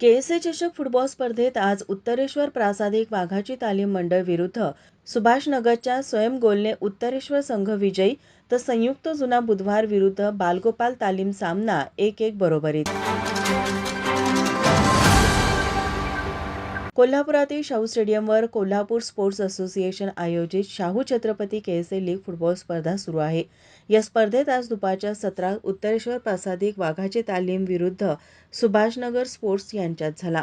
KSA चषक football स्पर्धेत आज उत्तरेश्वर प्रासादिक वाघाची तालीम मंडळ विरुद्ध सुभाषनगरच्या स्वयं गोलने उत्तरेश्वर संघ विजयी तर संयुक्त जुना बुधवार विरुद्ध बालगोपाल तालीम सामना एक एक बरोबरीत. कोल्हापुरातील शाहू स्टेडियमवर कोल्हापूर स्पोर्ट्स असोसिएशन आयोजित Shahu Chhatrapati KSA league football स्पर्धा सुरू आहे. या स्पर्धेत आज दुपारच्या सत्रात उत्तरेश्वर प्रासादिक वाघाची तालीम विरुद्ध सुभाषनगर स्पोर्ट्स यांच्यात झाला.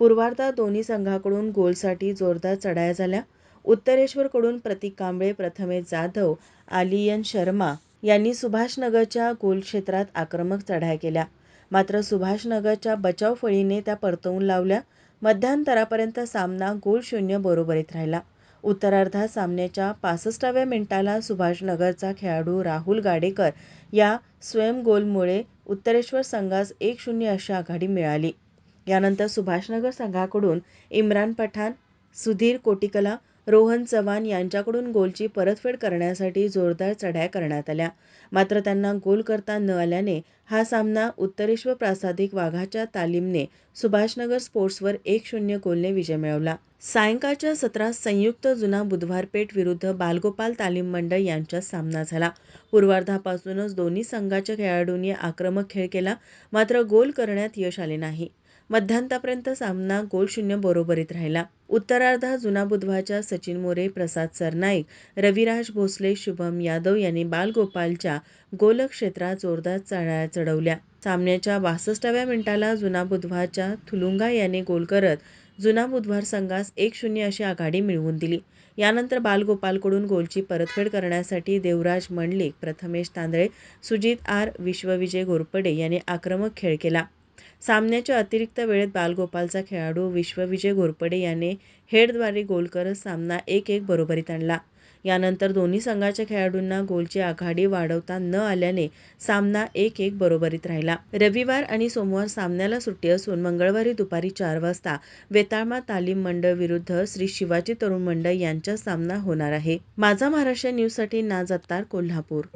पूर्वार्धात दोन्ही संघाकडून गोलसाठी जोरदार चढाया झाल्या. उत्तरेश्वरकडून प्रतीक कांबळे प्रथमेश जाधव आलियन शर्मा यांनी सुभाषनगरच्या गोल क्षेत्रात आक्रमक चढाया केल्या. मात्र सुभाषनगरच्या बचाव फळीने त्या परतवून लावल्या. मध्यांतरापर्यंत सामना गोल शून्य बरोबरीत राहिला. उत्तरार्धात सामन्याच्या पासष्टाव्या मिनिटाला सुभाषनगरचा खेळाडू राहुल गाडेकर या स्वयं गोलमुळे उत्तरेश्वर संघास एक शून्य अशी आघाडी मिळाली. यानंतर सुभाषनगर संघाकडून इम्रान पठाण सुधीर कोटिकला रोहन चव्हाण यांच्याकडून गोलची परतफेड करण्यासाठी जोरदार चढ्या करण्यात आल्या. मात्र त्यांना गोल करता न आल्याने हा सामना उत्तरेश्वर प्रासादिक वाघाच्या तालीमने सुभाषनगर स्पोर्ट्सवर एक शून्य गोलने विजय मिळवला. सायंकाळच्या सत्रात संयुक्त जुना बुधवारपेठ विरुद्ध बालगोपाल तालीम मंडळ यांच्यात सामना झाला. पूर्वार्धापासूनच दोन्ही संघाच्या खेळाडूंनी आक्रमक खेळ केला मात्र गोल करण्यात यश आले नाही. मध्यांतापर्यंत सामना गोल शून्य बरोबरीत राहिला. उत्तरार्धात जुना बुधवारच्या सचिन मोरे प्रसाद सरनाईक रविराज भोसले शुभम यादव यांनी बालगोपालच्या गोलक्षेत्रात जोरदार चढाया चढवल्या. सामन्याच्या बासष्टाव्या मिनिटाला जुना बुधवारच्या थुलुंगा याने गोल करत जुना बुधवार संघास एक शून्य अशी आघाडी मिळवून दिली. यानंतर बालगोपालकडून गोलची परतफेड करण्यासाठी देवराज मंडलिक प्रथमेश तांदळे सुजित आर विश्वविजय घोरपडे यांनी आक्रमक खेळ केला. सामन्याच्या अतिरिक्त वेळेत बालगोपालचा खेळाडू विश्वविजय घोरपडे याने हेडद्वारे गोल करत सामना एक एक बरोबरीत आणला. यानंतर दोन्ही संघाच्या खेळाडूंना गोलची आघाडी वाढवता न आल्याने सामना एक एक बरोबरीत राहिला. रविवार आणि सोमवार सामन्याला सुट्टी असून मंगळवारी दुपारी चार वाजता वेताळमा तालीम मंडळ विरुद्ध श्री शिवाजी तरुण मंडळ यांचा सामना होणार आहे. माझा महाराष्ट्र न्यूजसाठी नाज अत्तार कोल्हापूर.